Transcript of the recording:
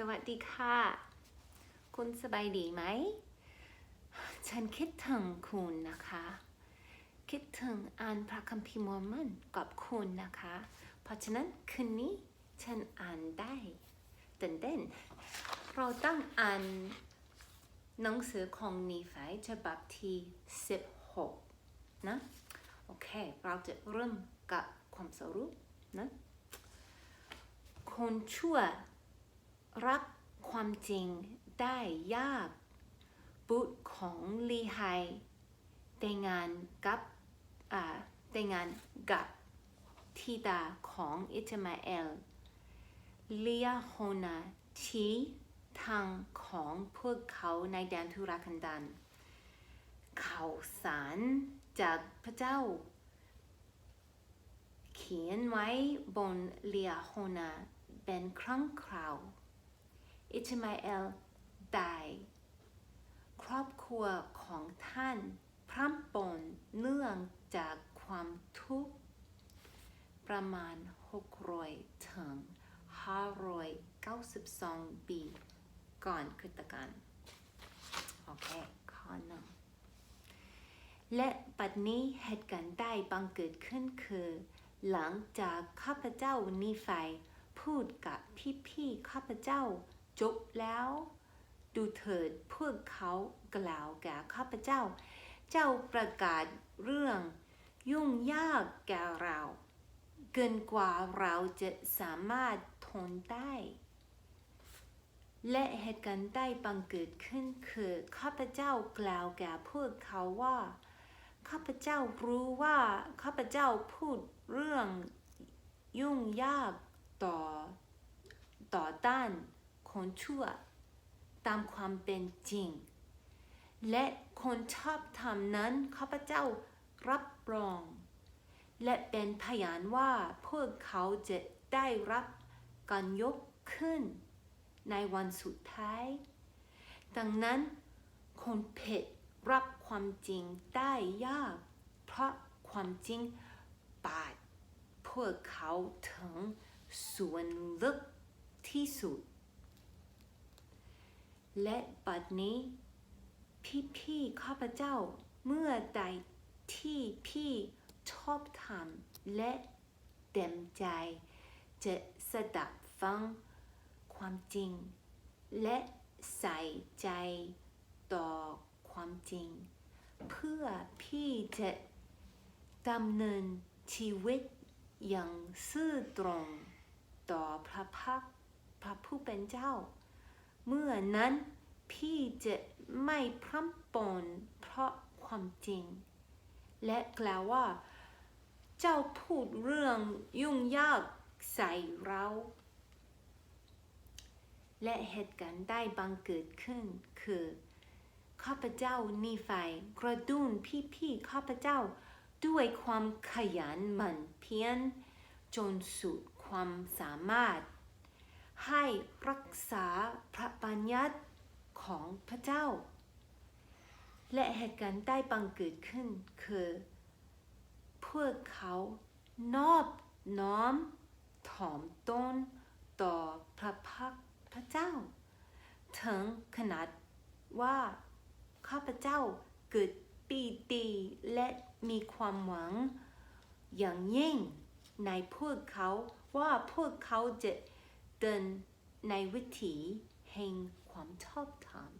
สวัสดีค่ะ คุณสบายดีไหม ฉันคิดถึงคุณนะคะ คิดถึงอ่านพระคัมภีร์มอร์มอนกับคุณนะคะ เพราะฉะนั้นคืนนี้ฉันอ่านได้ตื่นเต้นเราต้องอ่านหนังสือของนีไฟฉบับที่16นะโอเค เราจะเริ่มกับความสรุปนะคนชั่ว รักความจริงได้ยาก บุตรของลีไฮแต่งงานกับแต่งงานกับทิดาของอิจมาเอลเลียโฮนาชี้ทางของพวกเขาในแดนทุรกันดารข่าวสารจากพระเจ้า เขียนไว้บนเลียโฮนาเป็นครั้งคราว อิชมาเอลตายครอบครัวของท่านพร่ำปนเนื่องจากความทุกข์ประมาณ600ถึง592ปีก่อนคริสตกาลโอเคข้อหนึ่งและปัจจุนี้เหตุการณ์ได้บังเกิดขึ้นคือ หลังจากข้าพเจ้านีไฟพูดกับพี่ๆข้าพเจ้า จบแล้ว ดูเถิดพวกเขากล่าวแก่ข้าพเจ้า เจ้าประกาศเรื่องยุ่งยากแก่เรา เกินกว่าเราจะสามารถทนได้ และเหตุการณ์ได้บังเกิดขึ้นคือข้าพเจ้ากล่าวแก่พวกเขาว่าข้าพเจ้ารู้ว่าข้าพเจ้าพูดเรื่องยุ่งยากต่อต่อต้าน คนชั่ว ตามความเป็นจริง และคนชอบธรรมนั้นข้าพเจ้ารับรอง และเป็นพยานว่าพวกเขาจะได้รับการยกขึ้น ในวันสุดท้าย ดังนั้นคนผ็ดรับความจริงได้ยาก เพราะความจริงบาดพวกเขาถึงส่วนลึกที่สุด และบัดนี้ พี่พี่ๆข้าพเจ้าเมื่อใดที่พี่ชอบธรรมและเต็มใจ จะสดับฟังความจริง และใส่ใจต่อความจริง เพื่อพี่จะดำเนินชีวิตอย่างซื่อตรงต่อพระพักพระผู้เป็นเจ้า เมื่อนั้นพี่จะไม่พร่ำปนเพราะความจริง และกล่าวว่า เจ้าพูดเรื่องยุ่งยากใส่เรา และเหตุการณ์ได้บังเกิดขึ้นคือข้าพเจ้านีไฟกระดุนพี่ๆข้าพเจ้าด้วยความขยันหมั่นเพียรจนสุดความสามารถ รักษาพระบัญญัติของพระเจ้า และเหตุการณ์ได้บังเกิดขึ้นคือพวกเขานอบน้อมถ่อมตนต่อพระพักพระเจ้า ถึงขนาดว่าข้าพเจ้าเกิดปีติและมีความหวัง อย่างยิ่งในพวกเขาว่าพวกเขาจะเดิน ในวิถีแห่งความชอบธรรม